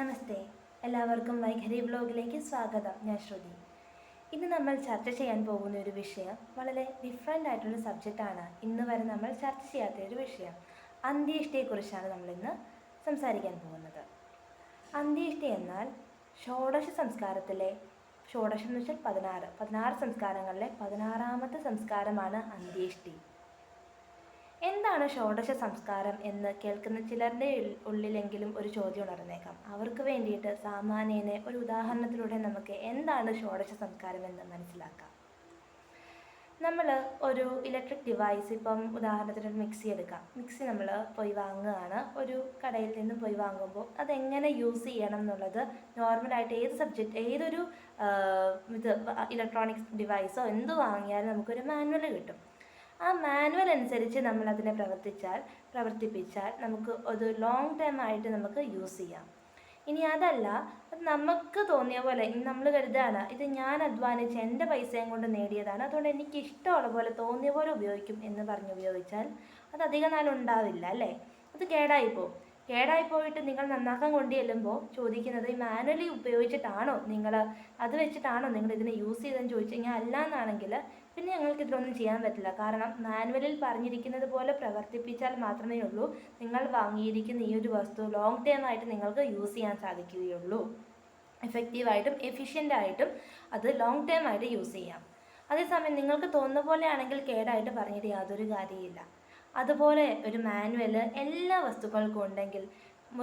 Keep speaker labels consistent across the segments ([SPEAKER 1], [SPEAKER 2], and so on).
[SPEAKER 1] നമസ്തേ. എല്ലാവർക്കും വൈഖരി ബ്ലോഗിലേക്ക് സ്വാഗതം. ഞാൻ ശ്രുതി. ഇന്ന് നമ്മൾ ചർച്ച ചെയ്യാൻ പോകുന്ന ഒരു വിഷയം വളരെ ഡിഫറെന്റ് ആയിട്ടുള്ള സബ്ജക്റ്റാണ് ഇന്ന് വരെ നമ്മൾ ചർച്ച ചെയ്യാത്ത ഒരു വിഷയം. അന്ത്യേഷ്ടിയെക്കുറിച്ചാണ് നമ്മളിന്ന് സംസാരിക്കാൻ പോകുന്നത്. അന്ത്യേഷ്ടി എന്നാൽ ഷോഡശ സംസ്കാരത്തിലെ ഷോഡശം എന്ന് വെച്ചാൽ പതിനാറ്. പതിനാറ് സംസ്കാരങ്ങളിലെ പതിനാറാമത്തെ സംസ്കാരമാണ് അന്ത്യേഷ്ടി എന്താണ് ഷോഡശ സംസ്കാരം എന്ന് കേൾക്കുന്ന ചിലരുടെ ഉള്ളിലെങ്കിലും ഒരു ചോദ്യം ഉണർന്നേക്കാം. അവർക്ക് വേണ്ടിയിട്ട് സാമാന്യനെ ഒരു ഉദാഹരണത്തിലൂടെ നമുക്ക് എന്താണ് ഷോഡശ സംസ്കാരം എന്ന് മനസ്സിലാക്കാം. നമ്മൾ ഒരു ഇലക്ട്രിക് ഡിവൈസ് ഇപ്പം ഉദാഹരണത്തിന് ഒരു മിക്സി എടുക്കാം. മിക്സി നമ്മൾ പോയി വാങ്ങുകയാണ്. ഒരു കടയിൽ നിന്ന് പോയി വാങ്ങുമ്പോൾ അതെങ്ങനെ യൂസ് ചെയ്യണം എന്നുള്ളത് നോർമലായിട്ട് ഏത് സബ്ജക്റ്റ് ഏതൊരു ഇത് ഇലക്ട്രോണിക്സ് ഡിവൈസോ എന്ത് വാങ്ങിയാലും നമുക്കൊരു മാനുവൽ കിട്ടും. ആ മാനുവൽ അനുസരിച്ച് നമ്മൾ അതിനെ പ്രവർത്തിച്ചാൽ പ്രവർത്തിപ്പിച്ചാൽ നമുക്ക് അത് ലോങ് ടൈം ആയിട്ട് നമുക്ക് യൂസ് ചെയ്യാം. ഇനി അതല്ല അത് നമുക്ക് തോന്നിയ പോലെ നമ്മൾ കരുതാണ് ഇത് ഞാൻ അധ്വാനിച്ച് എന്റെ പൈസയും കൊണ്ട് നേടിയതാണ് അതുകൊണ്ട് എനിക്ക് ഇഷ്ടമുള്ള പോലെ തോന്നിയ പോലെ ഉപയോഗിക്കും എന്ന് പറഞ്ഞ് ഉപയോഗിച്ചാൽ അത് അധികം നാൾ ഉണ്ടാവില്ല അല്ലേ? അത് കേടായിപ്പോവും കേടായി പോയിട്ട് നിങ്ങൾ നന്നാക്കാൻ കൊണ്ട് ചെല്ലുമ്പോൾ ചോദിക്കുന്നത് ഈ മാനുവലി ഉപയോഗിച്ചിട്ടാണോ നിങ്ങൾ അത് വെച്ചിട്ടാണോ നിങ്ങൾ ഇതിനെ യൂസ് ചെയ്തതെന്ന് ചോദിച്ചു കഴിഞ്ഞാൽ അല്ല എന്നാണെങ്കിൽ പിന്നെ ഞങ്ങൾക്ക് ഇതിലൊന്നും ചെയ്യാൻ പറ്റില്ല. കാരണം മാനുവലിൽ പറഞ്ഞിരിക്കുന്നത് പോലെ പ്രവർത്തിപ്പിച്ചാൽ മാത്രമേ ഉള്ളൂ. നിങ്ങൾ വാങ്ങിയിരിക്കുന്ന ഈ ഒരു വസ്തു ലോങ് ടേം ആയിട്ട് നിങ്ങൾക്ക് യൂസ് ചെയ്യാൻ സാധിക്കുകയുള്ളൂ. എഫക്റ്റീവായിട്ടും എഫിഷ്യന്റ് ആയിട്ടും അത് ലോങ് ടേം ആയിട്ട് യൂസ് ചെയ്യാം. അതേസമയം നിങ്ങൾക്ക് തോന്നുന്ന പോലെയാണെങ്കിൽ കേടായിട്ട് പറഞ്ഞിട്ട് യാതൊരു കാര്യമില്ല അതുപോലെ ഒരു മാനുവൽ എല്ലാ വസ്തുക്കൾക്കും ഉണ്ടെങ്കിൽ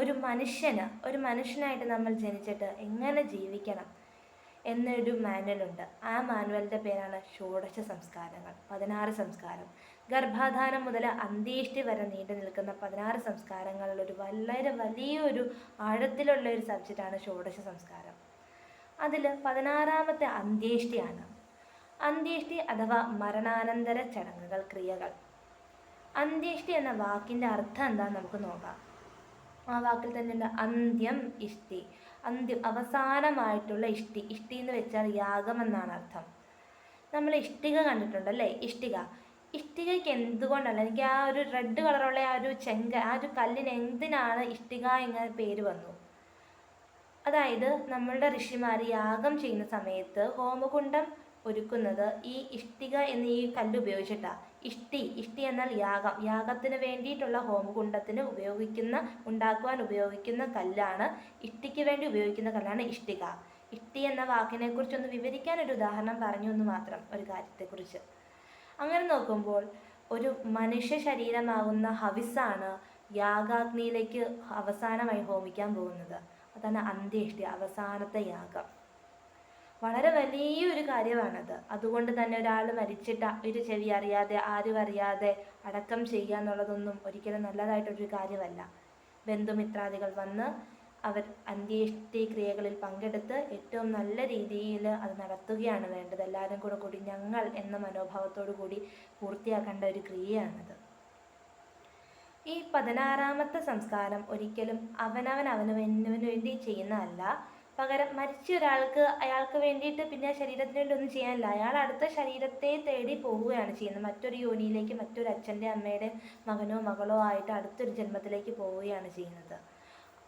[SPEAKER 1] ഒരു മനുഷ്യന് ഒരു മനുഷ്യനായിട്ട് നമ്മൾ ജനിച്ചിട്ട് എങ്ങനെ ജീവിക്കണം? എന്നൊരു മാനുവലുണ്ട്. ആ മാനുവലിന്റെ പേരാണ് ഷോഡശ സംസ്കാരങ്ങൾ. പതിനാറ് സംസ്കാരം. ഗർഭാധാനം മുതൽ അന്ത്യേഷ്ടി വരെ നീണ്ടു നിൽക്കുന്ന പതിനാറ് സംസ്കാരങ്ങളിൽ ഒരു വളരെ വലിയൊരു ആഴത്തിലുള്ള ഒരു സബ്ജക്റ്റാണ് ഷോഡശ സംസ്കാരം. അതിൽ പതിനാറാമത്തെ അന്ത്യേഷ്ടിയാണ്. അന്ത്യേഷ്ടി അഥവാ മരണാനന്തര ചടങ്ങുകൾ ക്രിയകൾ. അന്ത്യേഷ്ടി എന്ന വാക്കിന്റെ അർത്ഥം എന്താണെന്ന് നമുക്ക് നോക്കാം. ആ വാക്കിൽ തന്നെയുള്ള അന്ത്യം ഇഷ്ടി. അന്ത്യം അവസാനമായിട്ടുള്ള ഇഷ്ടി ഇഷ്ടി എന്ന് വെച്ചാൽ യാഗം എന്നാണ് അർത്ഥം. നമ്മൾ ഇഷ്ടിക കണ്ടിട്ടുണ്ടല്ലേ ഇഷ്ടിക. ഇഷ്ടികയ്ക്ക് എന്തുകൊണ്ടല്ല? എനിക്ക് ആ ഒരു റെഡ് കളറുള്ള ആ ഒരു ചെങ്ക ആ ഒരു കല്ലിന് എന്തിനാണ് ഇഷ്ടിക എന്ന പേര് വന്നു? അതായത് നമ്മളുടെ ഋഷിമാർ യാഗം ചെയ്യുന്ന സമയത്ത് ഹോമകുണ്ഡം ഒരുക്കുന്നത് ഈ ഇഷ്ടിക എന്ന ഈ കല്ല് ഉപയോഗിച്ചിട്ടാണ് ഇഷ്ടി ഇഷ്ടി എന്നാൽ യാഗം. യാഗത്തിന് വേണ്ടിയിട്ടുള്ള ഹോമകുണ്ടത്തിന് ഉപയോഗിക്കുന്ന ഉണ്ടാക്കുവാൻ ഉപയോഗിക്കുന്ന കല്ലാണ് ഇഷ്ടിക്ക് വേണ്ടി ഉപയോഗിക്കുന്ന കല്ലാണ് ഇഷ്ടിക. ഇഷ്ടി എന്ന വാക്കിനെ കുറിച്ചൊന്ന് വിവരിക്കാൻ ഒരു ഉദാഹരണം പറഞ്ഞു എന്ന് മാത്രം ഒരു കാര്യത്തെക്കുറിച്ച്. അങ്ങനെ നോക്കുമ്പോൾ ഒരു മനുഷ്യ ശരീരമാകുന്ന ഹവിസാണ് യാഗാഗ്നിയിലേക്ക് അവസാനമായി ഹോമിക്കാൻ പോകുന്നത്. അതാണ് അന്ത്യേഷ്ടി അവസാനത്തെ യാഗം. വളരെ വലിയൊരു കാര്യമാണത്. അതുകൊണ്ട് തന്നെ ഒരാൾ മരിച്ചിട്ട് ഒരു ചെവി അറിയാതെ ആരും അറിയാതെ അടക്കം ചെയ്യുക എന്നുള്ളതൊന്നും ഒരിക്കലും നല്ലതായിട്ടൊരു കാര്യമല്ല. ബന്ധുമിത്രാദികൾ വന്ന് അവർ അന്ത്യേഷ്ടി ക്രിയകളിൽ പങ്കെടുത്ത് ഏറ്റവും നല്ല രീതിയിൽ അത് നടത്തുകയാണ് വേണ്ടത്. എല്ലാവരും കൂടെ കൂടി ഞങ്ങൾ എന്ന മനോഭാവത്തോടു കൂടി പൂർത്തിയാക്കേണ്ട ഒരു ക്രിയയാണത്. ഈ പതിനാറാമത്തെ സംസ്കാരം ഒരിക്കലും അവനവൻ അവനവനു വേണ്ടി ചെയ്യുന്നതല്ല. പകരം മരിച്ച ഒരാൾക്ക് അയാൾക്ക് വേണ്ടിയിട്ട് പിന്നെ ശരീരത്തിന് വേണ്ടി ഒന്നും ചെയ്യാനില്ല. അയാൾ അടുത്ത ശരീരത്തെ തേടി പോവുകയാണ് ചെയ്യുന്നത്. മറ്റൊരു യോനിയിലേക്ക് മറ്റൊരു അച്ഛന്റെ അമ്മയുടെ മകനോ മകളോ ആയിട്ട് അടുത്തൊരു ജന്മത്തിലേക്ക് പോവുകയാണ് ചെയ്യുന്നത്.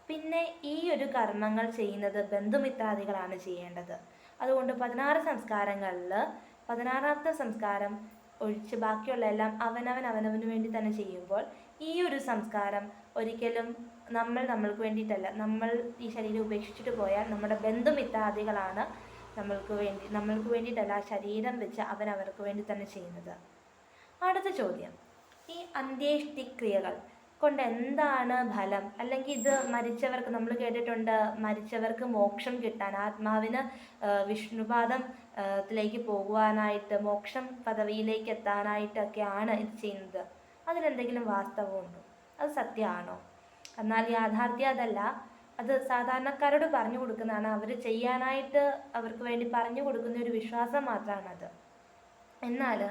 [SPEAKER 1] പിന്നെ ഈ ഒരു കർമ്മങ്ങൾ ചെയ്യുന്നത് ബന്ധുമിത്രാദികളാണ് ചെയ്യേണ്ടത്. അതുകൊണ്ട് പതിനാറ് സംസ്കാരങ്ങളിൽ പതിനാറാമത്തെ സംസ്കാരം ഒഴിച്ച് ബാക്കിയുള്ള എല്ലാം അവനവൻ അവനവന് വേണ്ടി തന്നെ ചെയ്യുമ്പോൾ ഈ ഒരു സംസ്കാരം ഒരിക്കലും നമ്മൾ നമ്മൾക്ക് വേണ്ടിയിട്ടല്ല. നമ്മൾ ഈ ശരീരം ഉപേക്ഷിച്ചിട്ട് പോയാൽ നമ്മുടെ ബന്ധുമിത്രാദികളാണ് നമ്മൾക്ക് വേണ്ടി നമ്മൾക്ക് വേണ്ടിയിട്ടല്ല ആ ശരീരം വെച്ച് അവൻ അവർക്ക് വേണ്ടി തന്നെ ചെയ്യുന്നത്. അടുത്ത ചോദ്യം. ഈ അന്ത്യേഷ്ടി ക്രിയകൾ കൊണ്ട് എന്താണ് ഫലം? അല്ലെങ്കിൽ ഇത് മരിച്ചവർക്ക് നമ്മൾ കേട്ടിട്ടുണ്ട് മരിച്ചവർക്ക് മോക്ഷം കിട്ടാൻ ആത്മാവിന് വിഷ്ണുപാദം ത്തിലേക്ക് പോകുവാനായിട്ട് മോക്ഷം പദവിയിലേക്ക് എത്താനായിട്ടൊക്കെയാണ് ഇത് ചെയ്യുന്നത്. അതിലെന്തെങ്കിലും വാസ്തവമുണ്ടോ? അത് സത്യമാണോ? എന്നാൽ യാഥാർത്ഥ്യം അതല്ല. അത് സാധാരണക്കാരോട് പറഞ്ഞു കൊടുക്കുന്നതാണ്. അവർ ചെയ്യാനായിട്ട് അവർക്ക് വേണ്ടി പറഞ്ഞു കൊടുക്കുന്ന ഒരു വിശ്വാസം മാത്രമാണത്. എന്നാൽ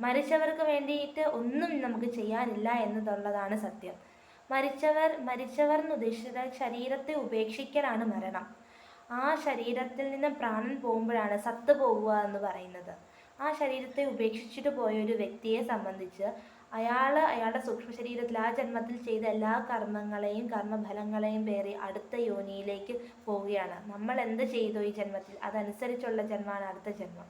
[SPEAKER 1] മരിച്ചവർക്ക് വേണ്ടിയിട്ട് ഒന്നും നമുക്ക് ചെയ്യാനില്ല എന്നതുള്ളതാണ് സത്യം. മരിച്ചവർ മരിച്ചവർ എന്ന് ഉദ്ദേശിച്ചത് ശരീരത്തെ ഉപേക്ഷിക്കലാണ് മരണം. ആ ശരീരത്തിൽ നിന്ന് പ്രാണൻ പോകുമ്പോഴാണ് സത്ത് പോകുക എന്ന് പറയുന്നത്. ആ ശരീരത്തെ ഉപേക്ഷിച്ചിട്ട് പോയ ഒരു വ്യക്തിയെ സംബന്ധിച്ച് അയാൾ അയാളുടെ സൂക്ഷ്മ ശരീരത്തിൽ ആ ജന്മത്തിൽ ചെയ്ത എല്ലാ കർമ്മങ്ങളെയും കർമ്മഫലങ്ങളെയും പേറി അടുത്ത യോനിയിലേക്ക് പോവുകയാണ്. നമ്മൾ എന്ത് ചെയ്തു ഈ ജന്മത്തിൽ? അതനുസരിച്ചുള്ള ജന്മമാണ് അടുത്ത ജന്മം.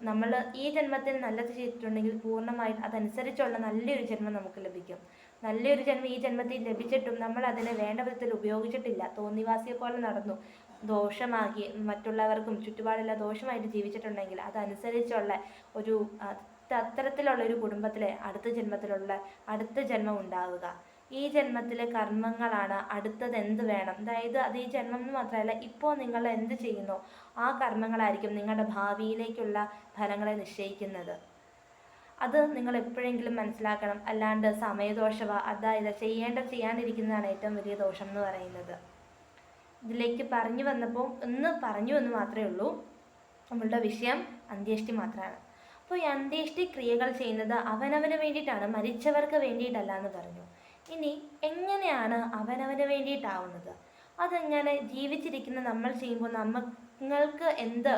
[SPEAKER 1] നമ്മൾ ഈ ജന്മത്തിൽ നല്ലത് ചെയ്തിട്ടുണ്ടെങ്കിൽ പൂർണമായിട്ട് അതനുസരിച്ചുള്ള നല്ലൊരു ജന്മം നമുക്ക് ലഭിക്കും. നല്ലൊരു ജന്മം ഈ ജന്മത്തിൽ ലഭിച്ചിട്ടും നമ്മൾ അതിനെ വേണ്ട വിധത്തിൽ ഉപയോഗിച്ചിട്ടില്ല. തോന്നിവാസിയെ പോലെ നടന്നു. ദോഷമാക്കി മറ്റുള്ളവർക്കും ചുറ്റുപാടെല്ലാം ദോഷമായിട്ട് ജീവിച്ചിട്ടുണ്ടെങ്കിൽ അതനുസരിച്ചുള്ള ഒരു അത്തരത്തിലുള്ള ഒരു കുടുംബത്തിലെ അടുത്ത ജന്മത്തിലുള്ള അടുത്ത ജന്മം ഉണ്ടാവുക. ഈ ജന്മത്തിലെ കർമ്മങ്ങളാണ് അടുത്തത് എന്ത് വേണം? അതായത് അത് ഈ ജന്മം എന്ന് മാത്രമല്ല ഇപ്പോൾ നിങ്ങൾ എന്ത് ചെയ്യുന്നു? ആ കർമ്മങ്ങളായിരിക്കും നിങ്ങളുടെ ഭാവിയിലേക്കുള്ള ഫലങ്ങളെ നിശ്ചയിക്കുന്നത്. അത് നിങ്ങൾ എപ്പോഴെങ്കിലും മനസ്സിലാക്കണം. അല്ലാണ്ട് സമയദോഷവ. അതായത് ചെയ്യേണ്ട ചെയ്യാണ്ടിരിക്കുന്നതാണ് ഏറ്റവും വലിയ ദോഷം എന്ന് പറയുന്നത്. ഇതിലേക്ക് പറഞ്ഞു വന്നപ്പോൾ ഒന്ന് പറഞ്ഞു എന്ന് മാത്രമേ ഉള്ളൂ. നമ്മളുടെ വിഷയം അന്ത്യേഷ്ടി മാത്രമാണ്. അപ്പോൾ ഈ അന്ത്യേഷ്ടി ക്രിയകൾ ചെയ്യുന്നത് അവനവന് വേണ്ടിയിട്ടാണ് മരിച്ചവർക്ക് വേണ്ടിയിട്ടല്ല എന്ന് പറഞ്ഞു. ഇനി എങ്ങനെയാണ് അവനവന് വേണ്ടിയിട്ടാവുന്നത്? അതെങ്ങനെ ജീവിച്ചിരിക്കുന്ന നമ്മൾ ചെയ്യുമ്പോൾ നമ്മൾക്ക് എന്ത്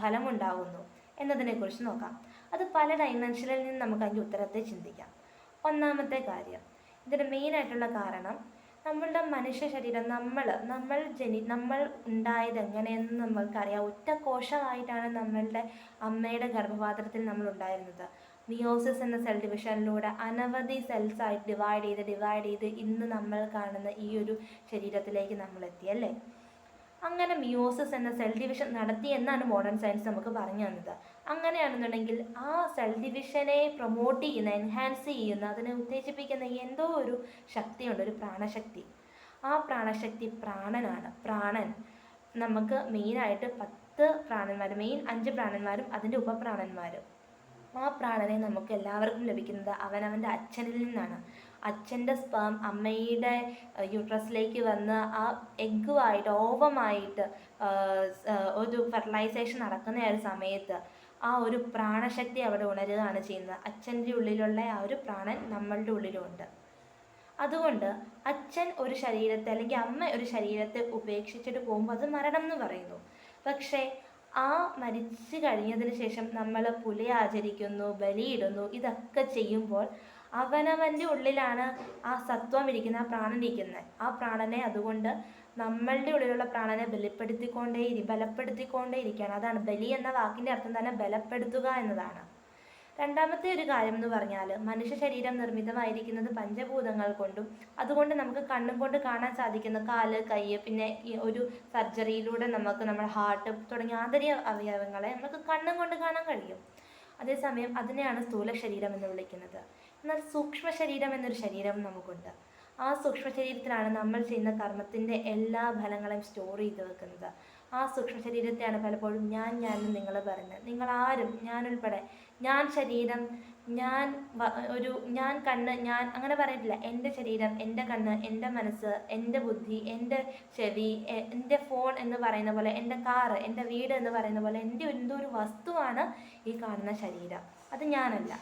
[SPEAKER 1] ഫലമുണ്ടാകുന്നു എന്നതിനെക്കുറിച്ച് നോക്കാം. അത് പല ഡൈമെൻഷനിൽ നിന്ന് നമുക്ക് അതിന്റെ ഉത്തരത്തെ ചിന്തിക്കാം. ഒന്നാമത്തെ കാര്യം ഇതിന്റെ മെയിനായിട്ടുള്ള കാരണം നമ്മളുടെ മനുഷ്യ ശരീരം നമ്മൾ നമ്മൾ ജനി നമ്മൾ ഉണ്ടായത് എങ്ങനെയെന്ന് നമ്മൾക്കറിയാം. ഒറ്റ കോശമായിട്ടാണ് നമ്മളുടെ അമ്മയുടെ ഗർഭപാത്രത്തിൽ നമ്മൾ ഉണ്ടായിരുന്നത്. മിയോസിസ് എന്ന സെൽ ഡിവിഷനിലൂടെ അനവധി സെൽസ് ആയിട്ട് ഡിവൈഡ് ചെയ്ത് ഡിവൈഡ് ചെയ്ത് ഇന്ന് നമ്മൾ കാണുന്ന ഈ ഒരു ശരീരത്തിലേക്ക് നമ്മൾ എത്തി അല്ലേ? അങ്ങനെ മിയോസിസ് എന്ന സെൽ ഡിവിഷൻ നടത്തി എന്നാണ് മോഡേൺ സയൻസ് നമുക്ക് പറഞ്ഞു തന്നത്. അങ്ങനെയാണെന്നുണ്ടെങ്കിൽ ആ സെൽ ഡിവിഷനെ പ്രൊമോട്ട് ചെയ്യുന്ന എൻഹാൻസ് ചെയ്യുന്ന അതിനെ ഉത്തേജിപ്പിക്കുന്ന എന്തോ ഒരു ശക്തിയുണ്ട് ഒരു പ്രാണശക്തി. ആ പ്രാണശക്തി പ്രാണനാണ്. പ്രാണൻ. നമുക്ക് മെയിനായിട്ട് പത്ത് പ്രാണന്മാർ മെയിൻ അഞ്ച് പ്രാണന്മാരും അതിന്റെ ഉപപ്രാണന്മാരും. ആ പ്രാണനെ നമുക്ക് എല്ലാവർക്കും ലഭിക്കുന്നത് അവനവന്റെ അച്ഛനിൽ നിന്നാണ്. അച്ഛന്റെ സ്പേം അമ്മയുടെ യൂട്രസിലേക്ക് വന്ന് ആ എഗ്ഗുമായിട്ട് ഓവമായിട്ട് ഒരു ഫെർട്ടിലൈസേഷൻ നടക്കുന്ന ഒരു സമയത്ത് ആ ഒരു പ്രാണശക്തി അവിടെ ഉണരുകയാണ് ചെയ്യുന്നത്. അച്ഛന്റെ ഉള്ളിലുള്ള ആ ഒരു പ്രാണൻ നമ്മളുടെ ഉള്ളിലുമുണ്ട് അതുകൊണ്ട് അച്ഛൻ ഒരു ശരീരത്തെ അല്ലെങ്കിൽ അമ്മ ഒരു ശരീരത്തെ ഉപേക്ഷിച്ചിട്ട് പോകുമ്പോൾ അത് മരണം എന്ന് പറയുന്നു. പക്ഷേ ആ മരിച്ചു കഴിഞ്ഞതിന് ശേഷം നമ്മൾ പുലി ആചരിക്കുന്നു ബലിയിടുന്നു ഇതൊക്കെ ചെയ്യുമ്പോൾ അവനവന്റെ ഉള്ളിലാണ് ആ സത്വം ഇരിക്കുന്നത് ആ പ്രാണൻ ഇരിക്കുന്നത്. ആ പ്രാണനെ അതുകൊണ്ട് നമ്മളുടെ ഉള്ളിലുള്ള പ്രാണനെ ബലപ്പെടുത്തിക്കൊണ്ടേ ബലപ്പെടുത്തിക്കൊണ്ടേ ഇരിക്കുകയാണ് അതാണ് ബലി എന്ന വാക്കിന്റെ അർത്ഥം തന്നെ ബലപ്പെടുത്തുക എന്നതാണ്. രണ്ടാമത്തെ ഒരു കാര്യം എന്ന് പറഞ്ഞാൽ മനുഷ്യ ശരീരം നിർമ്മിതമായിരിക്കുന്നത് പഞ്ചഭൂതങ്ങൾ കൊണ്ടും അതുകൊണ്ട് നമുക്ക് കണ്ണും കൊണ്ട് കാണാൻ സാധിക്കുന്ന കാൽ കൈ പിന്നെ ഈ ഒരു സർജറിയിലൂടെ നമുക്ക് നമ്മുടെ ഹാർട്ട് തുടങ്ങിയ ആന്തരിക അവയവങ്ങളെ നമുക്ക് കണ്ണും കൊണ്ട് കാണാൻ കഴിയും. അതേസമയം അതിനെയാണ് സ്ഥൂല ശരീരം എന്ന് വിളിക്കുന്നത്. എന്നാൽ സൂക്ഷ്മ ശരീരം എന്നൊരു ശരീരം നമുക്കുണ്ട്. ആ സൂക്ഷ്മ ശരീരത്തിലാണ് നമ്മൾ ചെയ്യുന്ന കർമ്മത്തിന്റെ എല്ലാ ഫലങ്ങളും സ്റ്റോർ ചെയ്ത് വെക്കുന്നത്. ആ സൂക്ഷ്മ ശരീരത്തെയാണ് പലപ്പോഴും ഞാൻ ഞാൻ നിങ്ങൾ പറയുന്നത്. നിങ്ങൾ ആരും ഞാനുൾപ്പെടെ ഞാൻ ശരീരം ഞാൻ ഒരു ഞാൻ കണ്ണ് ഞാൻ അങ്ങനെ പറയത്തില്ല. എന്റെ ശരീരം എന്റെ കണ്ണ് എന്റെ മനസ്സ് എന്റെ ബുദ്ധി എന്റെ ചെവി എന്റെ ഫോൺ എന്ന് പറയുന്ന പോലെ എന്റെ കാറ് എന്റെ വീട് എന്ന് പറയുന്ന പോലെ എന്റെ എന്തോ ഒരു വസ്തുവാണ് ഈ കാണുന്ന ശരീരം. അത് ഞാനല്ല.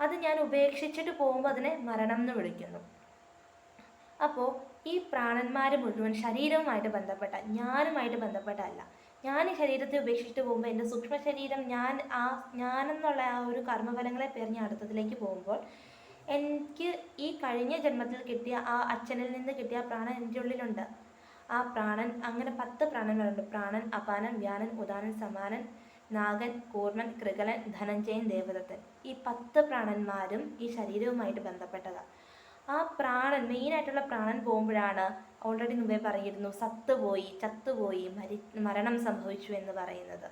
[SPEAKER 1] അത് ഞാൻ ഉപേക്ഷിച്ചിട്ട് പോകുമ്പോൾ അതിനെ മരണം എന്ന് വിളിക്കുന്നു. അപ്പോൾ ഈ പ്രാണന്മാർ മുഴുവൻ ശരീരവുമായിട്ട് ബന്ധപ്പെട്ട ഞാനുമായിട്ട് ബന്ധപ്പെട്ടല്ല ഞാൻ ഈ ശരീരത്തെ ഉപേക്ഷിച്ചിട്ട് പോകുമ്പോൾ എന്റെ സൂക്ഷ്മ ശരീരം ഞാൻ ആ ഞാനെന്നുള്ള ആ ഒരു കർമ്മഫലങ്ങളെ പെറിഞ്ഞ് അടുത്തതിലേക്ക് പോകുമ്പോൾ എനിക്ക് ഈ കഴിഞ്ഞ ജന്മത്തിൽ കിട്ടിയ ആ അച്ഛനിൽ നിന്ന് കിട്ടിയ ആ പ്രാണൻ എന്റെ ഉള്ളിലുണ്ട്. ആ പ്രാണൻ അങ്ങനെ പത്ത് പ്രാണന്മാരുണ്ട് പ്രാണൻ അപാനൻ വ്യാനൻ ഉദാനൻ സമാനൻ നാഗൻ കൂർമൻ കൃകലൻ ധനഞ്ജയൻ ദേവദത്തൻ. ഈ പത്ത് പ്രാണന്മാരും ഈ ശരീരവുമായിട്ട് ബന്ധപ്പെട്ടതാണ് ആ പ്രാണൻ മെയിനായിട്ടുള്ള പ്രാണൻ പോകുമ്പോഴാണ് ഓൾറെഡി മുമ്പേ പറഞ്ഞിരുന്നു സത്തുപോയി ചത്തുപോയി മരി മരണം സംഭവിച്ചു എന്ന് പറയുന്നത്.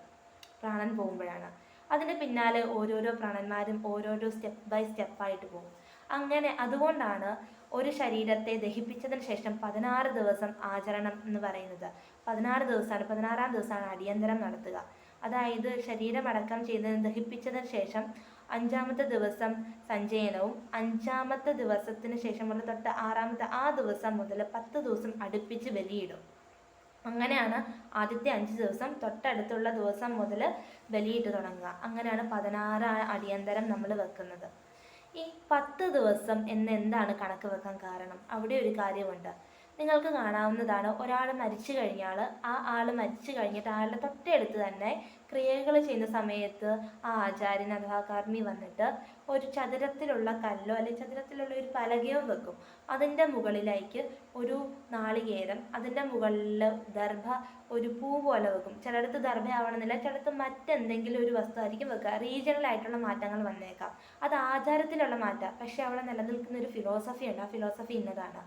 [SPEAKER 1] പ്രാണൻ പോകുമ്പോഴാണ്. അതിന്റെ പിന്നാലെ ഓരോരോ പ്രാണന്മാരും ഓരോരോ സ്റ്റെപ്പ് ബൈ സ്റ്റെപ്പായിട്ട് പോകും. അങ്ങനെ അതുകൊണ്ടാണ് ഒരു ശരീരത്തെ ദഹിപ്പിച്ചതിന് ശേഷം പതിനാറ് ദിവസം ആചരണം എന്ന് പറയുന്നത്. പതിനാറ് ദിവസമാണ് പതിനാറാം ദിവസമാണ് അടിയന്തരം നടത്തുക. അതായത് ശരീരമടക്കം ചെയ്തതിന് ദഹിപ്പിച്ചതിന് ശേഷം അഞ്ചാമത്തെ ദിവസം സഞ്ചയനവും അഞ്ചാമത്തെ ദിവസത്തിന് ശേഷമുള്ള തൊട്ട് ആറാമത്തെ ആ ദിവസം മുതൽ പത്ത് ദിവസം അടുപ്പിച്ച് ബലിയിടും. അങ്ങനെയാണ് ആദ്യത്തെ അഞ്ച് ദിവസം തൊട്ടടുത്തുള്ള ദിവസം മുതൽ ബലിയിട്ട് തുടങ്ങുക. അങ്ങനെയാണ് പതിനാറ് അടിയന്തരം നമ്മൾ വെക്കുന്നത്. ഈ പത്ത് ദിവസം എന്ന് എന്താണ് കണക്ക് വെക്കാൻ കാരണം? അവിടെ ഒരു കാര്യമുണ്ട്. നിങ്ങൾക്ക് കാണാവുന്നതാണ്. ഒരാൾ മരിച്ചു കഴിഞ്ഞാൽ ആ ആൾ മരിച്ചു കഴിഞ്ഞിട്ട് ആളുടെ തൊട്ടടുത്ത് തന്നെ ക്രിയകൾ ചെയ്യുന്ന സമയത്ത് ആ ആചാര്യൻ അഥവാ കർമ്മി വന്നിട്ട് ഒരു ചതുരത്തിലുള്ള കല്ലോ അല്ലെങ്കിൽ ചതുരത്തിലുള്ള ഒരു പലകയോ വെക്കും. അതിന്റെ മുകളിലേക്ക് ഒരു നാളികേരം അതിന്റെ മുകളിൽ ദർഭ ഒരു പൂ പോലെ വെക്കും. ചിലയിടത്ത് ദർഭ ആവണമെന്നില്ല ചിലടത്ത് മറ്റെന്തെങ്കിലും ഒരു വസ്തു ആയിരിക്കും വെക്കുക. റീജിയണൽ ആയിട്ടുള്ള മാറ്റങ്ങൾ വന്നേക്കാം. അത് ആചാരത്തിലുള്ള മാറ്റം. പക്ഷേ അവിടെ നിലനിൽക്കുന്ന ഒരു ഫിലോസഫി ഉണ്ട്. ആ ഫിലോസഫി ഇന്നതാണ്.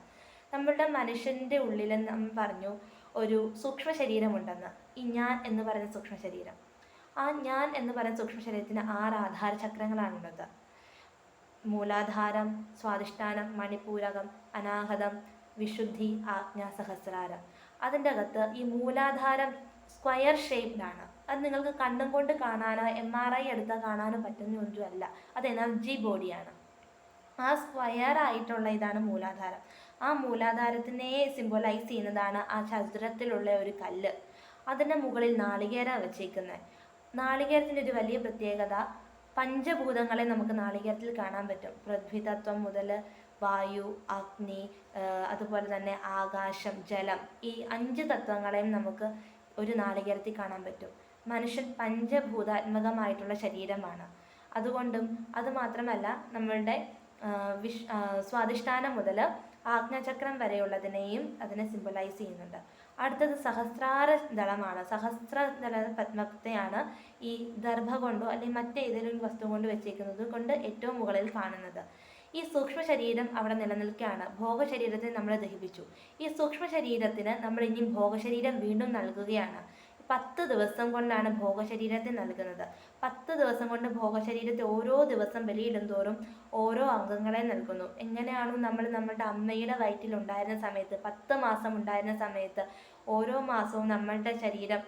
[SPEAKER 1] നമ്മളുടെ മനുഷ്യന്റെ ഉള്ളിലെന്ന് നമ്മൾ പറഞ്ഞു ഒരു സൂക്ഷ്മ ശരീരമുണ്ടെന്ന്. ഈ ഞാൻ എന്ന് പറയുന്ന സൂക്ഷ്മ ശരീരം. ആ ഞാൻ എന്ന് പറയുന്ന സൂക്ഷ്മ ശരീരത്തിന് ആറ് ആധാര ചക്രങ്ങളാണുള്ളത്. മൂലാധാരം സ്വാധിഷ്ഠാനം മണിപൂരകം അനാഹതം വിശുദ്ധി ആജ്ഞാസഹസ്രാരം അതിന്റെ അകത്ത് ഈ മൂലാധാരം സ്ക്വയർ ഷേപ്ഡാണ് അത് നിങ്ങൾക്ക് കണ്ണും കൊണ്ട് കാണാനോ എം ആർ ഐ എടുത്താൽ കാണാനോ പറ്റുന്ന ഒന്നുമല്ല അത് എനർജി ബോഡിയാണ്. ആ സ്ക്വയർ ആയിട്ടുള്ള ഇതാണ് മൂലാധാരം. ആ മൂലാധാരത്തിനെ സിംബോലൈസ് ചെയ്യുന്നതാണ് ആ ചതുരത്തിലുള്ള ഒരു കല്ല്. അതിന്റെ മുകളിൽ നാളികേര വെച്ചേക്കുന്നത്. നാളികേരത്തിന്റെ ഒരു വലിയ പ്രത്യേകത പഞ്ചഭൂതങ്ങളെ നമുക്ക് നാളികേരത്തിൽ കാണാൻ പറ്റും. പൃഥ്വിതത്വം മുതൽ വായു അഗ്നി അതുപോലെ തന്നെ ആകാശം ജലം ഈ അഞ്ച് തത്വങ്ങളെയും നമുക്ക് ഒരു നാളികേരത്തിൽ കാണാൻ പറ്റും. മനുഷ്യൻ പഞ്ചഭൂതാത്മകമായിട്ടുള്ള ശരീരമാണ്. അതുകൊണ്ടും അതുമാത്രമല്ല നമ്മളുടെ വിഷ് സ്വാധിഷ്ഠാനം മുതൽ ആജ്ഞാചക്രം വരെയുള്ളതിനെയും അതിനെ സിംബലൈസ് ചെയ്യുന്നുണ്ട്. അടുത്തത് സഹസ്രാര ദളമാണ്. സഹസ്ര ദള പത്മത്തെയാണ് ഈ ദർഭ കൊണ്ടോ അല്ലെങ്കിൽ മറ്റേതെങ്കിലും വസ്തു കൊണ്ട് വെച്ചേക്കുന്നത് കൊണ്ട് ഏറ്റവും മുകളിൽ കാണുന്നത്. ഈ സൂക്ഷ്മ ശരീരം അവിടെ നിലനിൽക്കുകയാണ്. ഭോഗശരീരത്തെ നമ്മൾ ദഹിപ്പിച്ചു. ഈ സൂക്ഷ്മ ശരീരത്തിന് നമ്മൾ ഇനി ഭോഗശരീരം വീണ്ടും നൽകുകയാണ്. പത്ത് ദിവസം കൊണ്ടാണ് ഭോഗശരീരത്തെ നൽകുന്നത്. പത്ത് ദിവസം കൊണ്ട് ഭോഗശരീരത്തെ ഓരോ ദിവസം ബലിയിടും തോറും ഓരോ അംഗങ്ങളെ നൽകുന്നു. എങ്ങനെയാണോ നമ്മൾ നമ്മുടെ അമ്മയുടെ വയറ്റിൽ ഉണ്ടായിരുന്ന സമയത്ത് പത്ത് മാസം ഉണ്ടായിരുന്ന സമയത്ത് ഓരോ മാസവും നമ്മളുടെ ശരീരം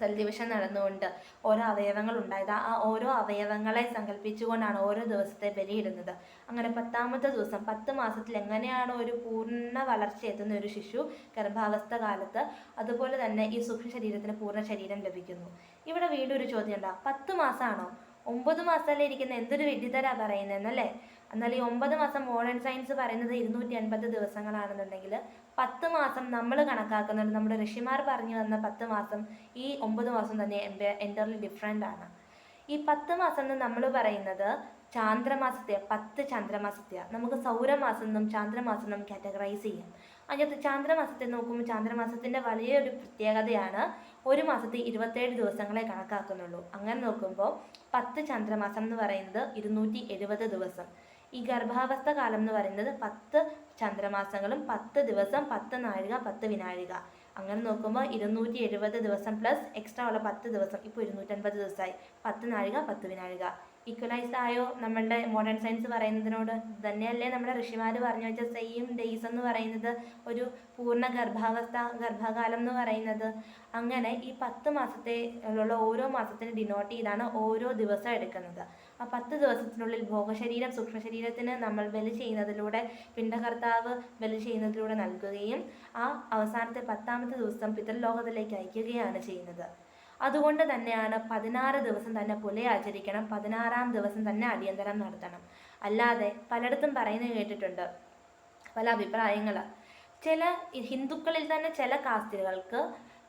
[SPEAKER 1] സെൽ ഡിവിഷൻ നടന്നുകൊണ്ട് ഓരോ അവയവങ്ങൾ ഉണ്ടായത്. ആ ഓരോ അവയവങ്ങളെ സങ്കല്പിച്ചുകൊണ്ടാണ് ഓരോ ദിവസത്തെ ബലിയിടുന്നത് അങ്ങനെ പത്താമത്തെ ദിവസം പത്ത് മാസത്തിൽ എങ്ങനെയാണ് ഒരു പൂർണ വളർച്ച എത്തുന്ന ഒരു ശിശു ഗർഭാവസ്ഥ കാലത്ത് അതുപോലെ തന്നെ ഈ സൂക്ഷ്മ ശരീരത്തിന് പൂർണ ശരീരം ലഭിക്കുന്നു. ഇവിടെ വീണ്ടും ഒരു ചോദ്യം ഉണ്ടാവും പത്ത് മാസമാണോ ഒമ്പത് മാസമല്ലേ ഇരിക്കുന്ന? എന്തൊരു വിഡിതരാ പറയുന്നതെന്നല്ലേ? എന്നാൽ ഈ ഒമ്പത് മാസം മോഡേൺ സയൻസ് പറയുന്നത് ഇരുന്നൂറ്റി അൻപത് ദിവസങ്ങളാണെന്നുണ്ടെങ്കിൽ പത്ത് മാസം നമ്മൾ കണക്കാക്കുന്നുണ്ട് നമ്മുടെ ഋഷിമാർ പറഞ്ഞു തന്ന പത്ത് മാസം ഈ ഒമ്പത് മാസം തന്നെ എന്റർലി ഡിഫറെന്റ് ആണ്. ഈ പത്ത് മാസം എന്ന് നമ്മൾ പറയുന്നത് ചാന്ദ്രമാസത്തെ പത്ത് ചന്ദ്രമാസത്തെ നമുക്ക് സൗരമാസം എന്നും ചാന്ദ്രമാസം എന്നും കാറ്റഗറൈസ് ചെയ്യാം. അതിനകത്ത് ചാന്ദ്രമാസത്തെ നോക്കുമ്പോൾ ചാന്ദ്രമാസത്തിന്റെ വലിയൊരു പ്രത്യേകതയാണ് ഒരു മാസത്തെ ഇരുപത്തേഴ് ദിവസങ്ങളെ കണക്കാക്കുന്നുള്ളൂ. അങ്ങനെ നോക്കുമ്പോൾ പത്ത് ചാന്ദ്രമാസം എന്ന് പറയുന്നത് ഇരുന്നൂറ്റി എഴുപത് ദിവസം. ഈ ഗർഭാവസ്ഥ കാലം എന്ന് പറയുന്നത് പത്ത് ചന്ദ്രമാസങ്ങളും പത്ത് ദിവസം പത്ത് നാഴിക പത്ത് വിനാഴിക. അങ്ങനെ നോക്കുമ്പോൾ ഇരുന്നൂറ്റി എഴുപത് ദിവസം പ്ലസ് എക്സ്ട്രാ ഉള്ള പത്ത് ദിവസം. ഇപ്പോൾ ഇരുന്നൂറ്റൻപത് ദിവസമായി പത്ത് നാഴിക പത്ത് വിനാഴിക. ഈക്വലൈസ് ആയോ നമ്മളുടെ മോഡേൺ സയൻസ് പറയുന്നതിനോട്? തന്നെയല്ലേ നമ്മുടെ ഋഷിമാർ പറഞ്ഞു വെച്ച സെയിം ഡേയ്സ് എന്ന് പറയുന്നത്. ഒരു പൂർണ ഗർഭാവസ്ഥ ഗർഭകാലം എന്ന് പറയുന്നത്. അങ്ങനെ ഈ പത്ത് മാസത്തെ ഉള്ള ഓരോ മാസത്തിന് ഡിനോട്ട് ചെയ്താണ് ഓരോ ദിവസം എടുക്കുന്നത്. ആ പത്ത് ദിവസത്തിനുള്ളിൽ ഭോഗശരീരം സൂക്ഷ്മശരീരത്തിന് നമ്മൾ ബലി ചെയ്യുന്നതിലൂടെ പിണ്ടകർത്താവ് ബലി ചെയ്യുന്നതിലൂടെ നൽകുകയും ആ അവസാനത്തെ പത്താമത്തെ ദിവസം പിതൃലോകത്തിലേക്ക് അയക്കുകയാണ് ചെയ്യുന്നത്. അതുകൊണ്ട് തന്നെയാണ് പതിനാറ് ദിവസം തന്നെ പുല ആചരിക്കണം പതിനാറാം ദിവസം തന്നെ അടിയന്തരം നടത്തണം. അല്ലാതെ പലയിടത്തും പറയുന്നത് കേട്ടിട്ടുണ്ട് പല അഭിപ്രായങ്ങൾ ചില ഹിന്ദുക്കളിൽ തന്നെ ചില കാസ്റ്റുകൾക്ക്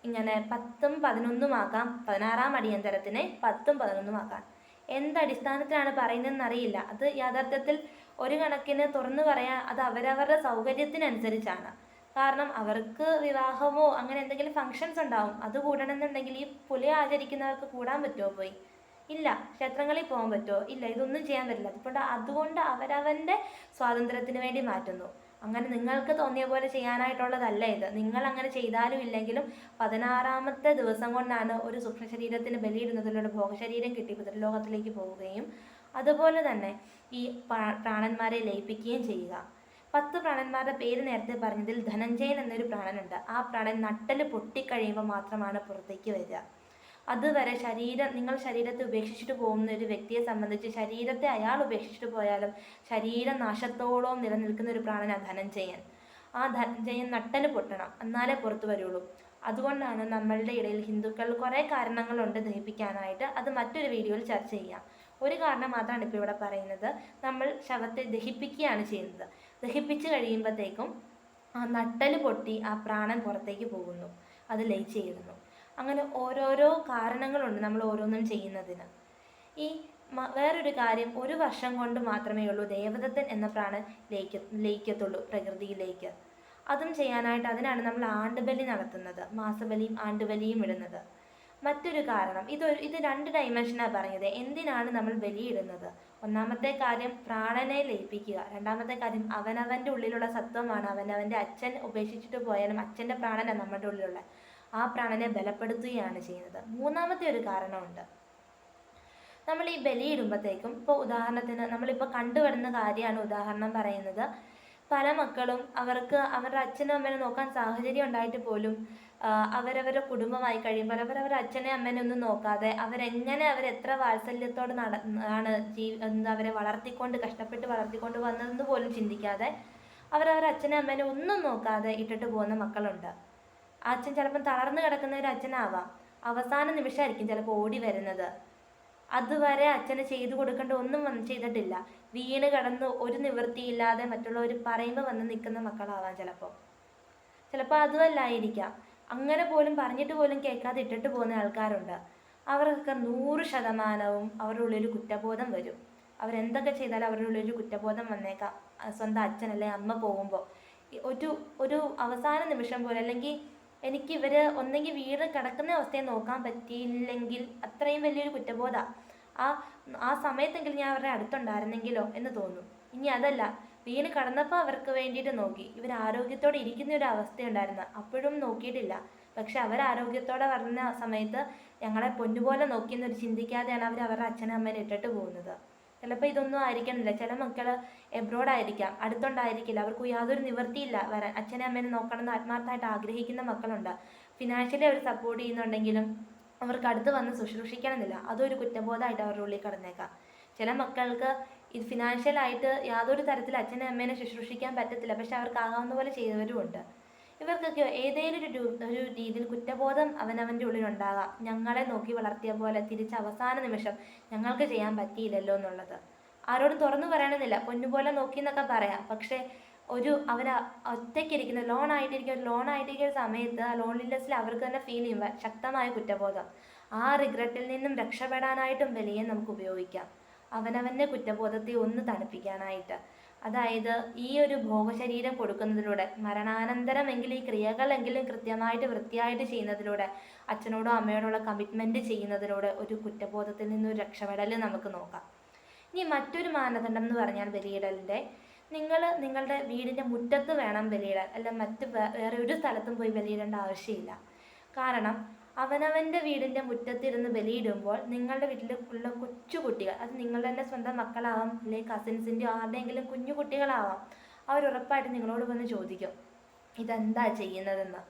[SPEAKER 1] ഇങ്ങനെ പത്തും പതിനൊന്നും ആക്കാം പതിനാറാം അടിയന്തരത്തിനെ പത്തും പതിനൊന്നും ആക്കാം. എന്തടിസ്ഥാനത്തിലാണ് പറയുന്നതെന്ന് അറിയില്ല അത് യാഥാർത്ഥ്യത്തിൽ ഒരു കണക്കിന് തുറന്നു പറയാൻ അത് അവരവരുടെ സൗകര്യത്തിനനുസരിച്ചാണ്. കാരണം അവർക്ക് വിവാഹമോ അങ്ങനെ എന്തെങ്കിലും ഫങ്ഷൻസ് ഉണ്ടാവും. അത് കൂടണമെന്നുണ്ടെങ്കിൽ ഈ പുലി ആചരിക്കുന്നവർക്ക് കൂടാൻ പറ്റുമോ പോയി? ഇല്ല. ക്ഷേത്രങ്ങളിൽ പോകാൻ പറ്റുമോ? ഇല്ല. ഇതൊന്നും ചെയ്യാൻ പറ്റില്ല. അതുകൊണ്ട് അതുകൊണ്ട് അവരവന്റെ സ്വാതന്ത്ര്യത്തിന് വേണ്ടി മാറ്റുന്നു. അങ്ങനെ നിങ്ങൾക്ക് തോന്നിയ പോലെ ചെയ്യാനായിട്ടുള്ളതല്ല ഇത്. നിങ്ങൾ അങ്ങനെ ചെയ്താലും ഇല്ലെങ്കിലും പതിനാറാമത്തെ ദിവസം കൊണ്ടാണ് ഒരു സൂക്ഷ്മ ശരീരത്തിന് ബലിയിടുന്നതിലൂടെ ഭോഗശരീരം കിട്ടി പിതൃലോകത്തിലേക്ക് പോവുകയും അതുപോലെ തന്നെ ഈ പ്രാണന്മാരെ ലയിപ്പിക്കുകയും ചെയ്യുക. പത്ത് പ്രാണന്മാരുടെ പേര് നേരത്തെ പറഞ്ഞതിൽ ധനഞ്ജയൻ എന്നൊരു പ്രാണനുണ്ട്. ആ പ്രാണൻ നട്ടൽ പൊട്ടിക്കഴിയുമ്പോൾ മാത്രമാണ് പുറത്തേക്ക് വരിക. അതുവരെ ശരീരം നിങ്ങൾ ശരീരത്തെ ഉപേക്ഷിച്ചിട്ട് പോകുന്ന ഒരു വ്യക്തിയെ സംബന്ധിച്ച് ശരീരത്തെ അയാൾ ഉപേക്ഷിച്ചിട്ട് പോയാലും ശരീരം നാശത്തോളം നിലനിൽക്കുന്ന ഒരു പ്രാണനാണ് ധനഞ്ജയൻ. ആ ധനഞ്ജയൻ നട്ടന് പൊട്ടണം. എന്നാലേ പുറത്തു വരുള്ളൂ. അതുകൊണ്ടാണ് നമ്മളുടെ ഇടയിൽ ഹിന്ദുക്കൾ കുറേ കാരണങ്ങളുണ്ട് ദഹിപ്പിക്കാനായിട്ട്. അത് മറ്റൊരു വീഡിയോയിൽ ചർച്ച ചെയ്യാം. ഒരു കാരണം മാത്രമാണ് ഇപ്പോൾ ഇവിടെ പറയുന്നത്. നമ്മൾ ശവത്തെ ദഹിപ്പിക്കുകയാണ് ചെയ്യുന്നത്. ദഹിപ്പിച്ച് കഴിയുമ്പോഴത്തേക്കും ആ നട്ടൽ പൊട്ടി ആ പ്രാണൻ പുറത്തേക്ക് പോകുന്നു. അത് ലയിച്ചേരുന്നു അങ്ങനെ ഓരോരോ കാരണങ്ങളുണ്ട് നമ്മൾ ഓരോന്നും ചെയ്യുന്നതിന്. ഈ വേറൊരു കാര്യം ഒരു വർഷം കൊണ്ട് മാത്രമേ ഉള്ളൂ ദേവദത്തൻ എന്ന പ്രാണൻ ലയിക്ക ലയിക്കത്തുള്ളൂ പ്രകൃതിയിലേക്ക്. അതും ചെയ്യാനായിട്ട് അതിനാണ് നമ്മൾ ആണ്ടുബലി നടത്തുന്നത് മാസബലിയും ആണ്ടുബലിയും ഇടുന്നത്. മറ്റൊരു കാരണം ഇതൊരു ഇത് രണ്ട് ഡൈമെൻഷനാണ് പറഞ്ഞത് എന്തിനാണ് നമ്മൾ ബലിയിടുന്നത്? ഒന്നാമത്തെ കാര്യം പ്രാണനെ ലയിപ്പിക്കുക. രണ്ടാമത്തെ കാര്യം അവനവന്റെ ഉള്ളിലുള്ള സത്വമാണ് അവനവന്റെ അച്ഛൻ ഉപേക്ഷിച്ചിട്ട് പോയാലും അച്ഛന്റെ പ്രാണനാണ് നമ്മുടെ ഉള്ളിലുള്ള. ആ പ്രാണനെ ബലപ്പെടുത്തുകയാണ് ചെയ്യുന്നത്. മൂന്നാമത്തെ ഒരു കാരണമുണ്ട്. നമ്മൾ ഈ ബലിയിടുമ്പോഴത്തേക്കും ഇപ്പോൾ ഉദാഹരണത്തിന് നമ്മളിപ്പോൾ കണ്ടുവരുന്ന കാര്യമാണ് ഉദാഹരണം പറയുന്നത്. പല മക്കളും അവർക്ക് അവരുടെ അച്ഛനും അമ്മേനെ നോക്കാൻ സാഹചര്യം ഉണ്ടായിട്ട് പോലും അവരവരുടെ കുടുംബമായി കഴിയുമ്പോൾ അവരവരുടെ അച്ഛനെ അമ്മേനെ ഒന്നും നോക്കാതെ അവരെങ്ങനെ അവരെത്ര വാത്സല്യത്തോടെ നട ആണ് ജീ അവരെ വളർത്തിക്കൊണ്ട് കഷ്ടപ്പെട്ട് വളർത്തിക്കൊണ്ട് വന്നതെന്ന് പോലും ചിന്തിക്കാതെ അവരവരുടെ അച്ഛനെ അമ്മേനെ ഒന്നും നോക്കാതെ ഇട്ടിട്ട് പോകുന്ന മക്കളുണ്ട്. അച്ഛൻ ചിലപ്പം തളർന്നു കിടക്കുന്ന ഒരു അച്ഛനാവാം. അവസാന നിമിഷമായിരിക്കും ചിലപ്പോൾ ഓടി വരുന്നത്. അതുവരെ അച്ഛന് ചെയ്തു കൊടുക്കേണ്ട ഒന്നും വന്ന് ചെയ്തിട്ടില്ല. വീണ് കിടന്ന് ഒരു നിവൃത്തിയില്ലാതെ മറ്റുള്ളവർ പറയുമ്പോൾ വന്ന് നിൽക്കുന്ന മക്കളാവാം ചിലപ്പോൾ. ചിലപ്പോൾ അതുമല്ലായിരിക്കാം. അങ്ങനെ പോലും പറഞ്ഞിട്ട് പോലും കേൾക്കാതെ ഇട്ടിട്ട് പോകുന്ന ആൾക്കാരുണ്ട്. അവർക്കൊക്കെ നൂറ് ശതമാനവും അവരുടെ ഉള്ളിൽ കുറ്റബോധം വരും. അവരെന്തൊക്കെ ചെയ്താലും അവരുടെ ഉള്ളിൽ കുറ്റബോധം വന്നേക്കാം. സ്വന്തം അച്ഛൻ അല്ലെങ്കിൽ അമ്മ പോകുമ്പോൾ. ഒരു ഒരു അവസാന നിമിഷം പോലെ അല്ലെങ്കിൽ എനിക്ക് ഇവർ ഒന്നെങ്കിൽ വീട് കിടക്കുന്ന അവസ്ഥയെ നോക്കാൻ പറ്റിയില്ലെങ്കിൽ അത്രയും വലിയൊരു കുറ്റബോധമാണ് ആ ആ സമയത്തെങ്കിലും ഞാൻ അവരുടെ അടുത്തുണ്ടായിരുന്നെങ്കിലോ എന്ന് തോന്നും. ഇനി അതല്ല വീണ് കടന്നപ്പോൾ അവർക്ക് വേണ്ടിയിട്ട് നോക്കി. ഇവർ ആരോഗ്യത്തോടെ ഇരിക്കുന്ന ഒരു അവസ്ഥയുണ്ടായിരുന്നു. അപ്പോഴും നോക്കിയിട്ടില്ല. പക്ഷെ അവർ ആരോഗ്യത്തോടെ വരുന്ന സമയത്ത് ഞങ്ങളെ പൊന്നുപോലെ നോക്കിയെന്നൊരു ചിന്തിക്കാതെയാണ് അവർ അവരുടെ അച്ഛനും അമ്മേനെ ഇട്ടിട്ട് പോകുന്നത്. ചിലപ്പോൾ ഇതൊന്നും ആയിരിക്കണമെന്നില്ല ചില മക്കൾ എബ്രോഡ് ആയിരിക്കാം. അടുത്തുണ്ടായിരിക്കില്ല. അവർക്ക് യാതൊരു നിവൃത്തിയില്ല വരാൻ. അച്ഛനെ അമ്മേനെ നോക്കണമെന്ന് ആത്മാർത്ഥമായിട്ട് ആഗ്രഹിക്കുന്ന മക്കളുണ്ട്. ഫിനാൻഷ്യലി അവർ സപ്പോർട്ട് ചെയ്യുന്നുണ്ടെങ്കിലും അവർക്ക് അടുത്ത് വന്ന് ശുശ്രൂഷിക്കണമെന്നില്ല. അതൊരു കുറ്റബോധമായിട്ട് അവരുടെ ഉള്ളിൽ കടന്നേക്കാം. ചില മക്കൾക്ക് ഇത് ഫിനാൻഷ്യലായിട്ട് യാതൊരു തരത്തിൽ അച്ഛനെ അമ്മേനെ ശുശ്രൂഷിക്കാൻ പറ്റത്തില്ല. പക്ഷെ അവർക്ക് ആകാവുന്ന പോലെ ചെയ്തവരുമുണ്ട്. ഇവർക്കൊക്കെ ഏതെങ്കിലും ഒരു ഒരു രീതിയിൽ കുറ്റബോധം അവനവന്റെ ഉള്ളിലുണ്ടാകാം. ഞങ്ങളെ നോക്കി വളർത്തിയ പോലെ തിരിച്ച് അവസാന നിമിഷം ഞങ്ങൾക്ക് ചെയ്യാൻ പറ്റിയില്ലല്ലോ എന്നുള്ളത്. ആരോടും തുറന്നു പറയണമെന്നില്ല. പൊന്നുപോലെ നോക്കി എന്നൊക്കെ പറയാം. പക്ഷേ ഒരു അവർ ഒറ്റയ്ക്കിരിക്കുന്ന ലോൺ ആയിട്ടിരിക്കുന്ന ഒരു ലോൺ ആയിട്ടിരിക്കുന്ന സമയത്ത് ആ ലോൺലിനെസ്സിൽ അവർക്ക് തന്നെ ഫീൽ ചെയ്യും. ശക്തമായ കുറ്റബോധം. ആ റിഗ്രറ്റിൽ നിന്നും രക്ഷപ്പെടാനായിട്ടും ബലിയെ നമുക്ക് ഉപയോഗിക്കാം. അവനവന്റെ കുറ്റബോധത്തെ ഒന്ന് തണുപ്പിക്കാനായിട്ട്. അതായത് ഈ ഒരു ഭോഗശരീരം കൊടുക്കുന്നതിലൂടെ മരണാനന്തരമെങ്കിലും ഈ ക്രിയകളെങ്കിലും കൃത്യമായിട്ട് വൃത്തിയായിട്ട് ചെയ്യുന്നതിലൂടെ അച്ഛനോടോ അമ്മയോടുള്ള കമ്മിറ്റ്മെന്റ് ചെയ്യുന്നതിലൂടെ ഒരു കുറ്റബോധത്തിൽ നിന്നൊരു രക്ഷപ്പെടൽ നമുക്ക് നോക്കാം. ഇനി മറ്റൊരു മാനദണ്ഡം എന്ന് പറഞ്ഞാൽ ബലിയിടലിന്റെ. നിങ്ങൾ നിങ്ങളുടെ വീടിന്റെ മുറ്റത്ത് വേണം ബലിയിടാൻ. അല്ല മറ്റ് വേറെ ഒരു സ്ഥലത്തും പോയി ബലിയിടേണ്ട ആവശ്യമില്ല. കാരണം അവനവന്റെ വീടിന്റെ മുറ്റത്തിരുന്ന് ബലിയിടുമ്പോൾ നിങ്ങളുടെ വീട്ടിൽ ഉള്ള കൊച്ചു കുട്ടികൾ അത് നിങ്ങളുടെ തന്നെ സ്വന്തം മക്കളാവാം അല്ലെങ്കിൽ കസിൻസിന്റെ ആരുടെയെങ്കിലും കുഞ്ഞു കുട്ടികളാവാം അവർ ഉറപ്പായിട്ട് നിങ്ങളോട് വന്ന് ചോദിക്കും ഇതെന്താ ചെയ്യുന്നതെന്ന്?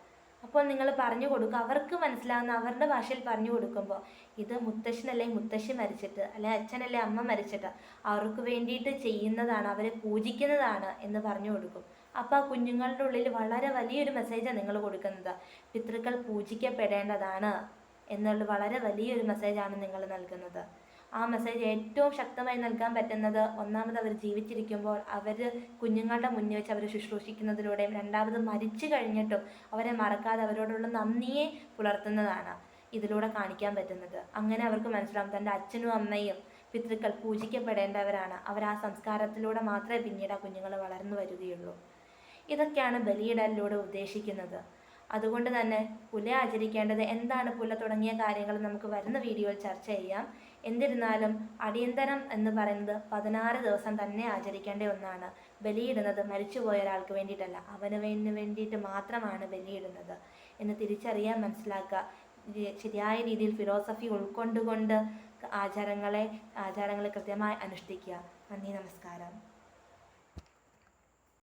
[SPEAKER 1] അപ്പോൾ നിങ്ങൾ പറഞ്ഞു കൊടുക്കുക അവർക്ക് മനസ്സിലാവുന്ന അവരുടെ ഭാഷയിൽ പറഞ്ഞു കൊടുക്കുമ്പോൾ ഇത് മുത്തശ്ശനല്ലേ മുത്തശ്ശി മരിച്ചിട്ട് അല്ലെ അച്ഛനല്ലേ അമ്മ മരിച്ചിട്ട് അവർക്ക് വേണ്ടിയിട്ട് ചെയ്യുന്നതാണ് അവരെ പൂജിക്കുന്നതാണ് എന്ന് പറഞ്ഞു കൊടുക്കും. അപ്പോൾ ആ കുഞ്ഞുങ്ങളുടെ ഉള്ളിൽ വളരെ വലിയൊരു മെസ്സേജാണ് നിങ്ങൾ കൊടുക്കുന്നത്. പിതൃക്കൾ പൂജിക്കപ്പെടേണ്ടതാണ് എന്നുള്ള വളരെ വലിയൊരു മെസ്സേജാണ് നിങ്ങൾ നൽകുന്നത്. ആ മെസ്സേജ് ഏറ്റവും ശക്തമായി നൽകാൻ പറ്റുന്നത് ഒന്നാമത് അവർ ജീവിച്ചിരിക്കുമ്പോൾ അവർ കുഞ്ഞുങ്ങളുടെ മുന്നിൽ വെച്ച് അവരെ ശുശ്രൂഷിക്കുന്നതിലൂടെയും രണ്ടാമത് മരിച്ചു കഴിഞ്ഞിട്ടും അവരെ മറക്കാതെ അവരോടുള്ള നന്ദിയെ പുലർത്തുന്നതാണ് ഇതിലൂടെ കാണിക്കാൻ പറ്റുന്നത്. അങ്ങനെ അവർക്ക് മനസ്സിലാവും തന്റെ അച്ഛനും അമ്മയും പിതൃക്കൾ പൂജിക്കപ്പെടേണ്ടവരാണ്. അവർ ആ സംസ്കാരത്തിലൂടെ മാത്രമേ പിന്നീട് ആ കുഞ്ഞുങ്ങൾ വളർന്നു വരികയുള്ളൂ. ഇതൊക്കെയാണ് ബലിയിടലിലൂടെ ഉദ്ദേശിക്കുന്നത്. അതുകൊണ്ട് തന്നെ പുല ആചരിക്കേണ്ടത് എന്താണ്? പുല തുടങ്ങിയ കാര്യങ്ങൾ നമുക്ക് വരുന്ന വീഡിയോയിൽ ചർച്ച ചെയ്യാം. എന്നിരുന്നാലും അടിയന്തരം എന്ന് പറയുന്നത് പതിനാറ് ദിവസം തന്നെ ആചരിക്കേണ്ട ഒന്നാണ്. ബലിയിടുന്നത് മരിച്ചുപോയ ഒരാൾക്ക് വേണ്ടിയിട്ടല്ല അവന് വേണ്ടി വേണ്ടിയിട്ട് മാത്രമാണ് ബലിയിടുന്നത്. എന്ന് തിരിച്ചറിയാൻ മനസ്സിലാക്കുക. ശരിയായ രീതിയിൽ ഫിലോസഫി ഉൾക്കൊണ്ടുകൊണ്ട് ആചാരങ്ങളെ ആചാരങ്ങളെ കൃത്യമായി അനുഷ്ഠിക്കുക. നന്ദി നമസ്കാരം.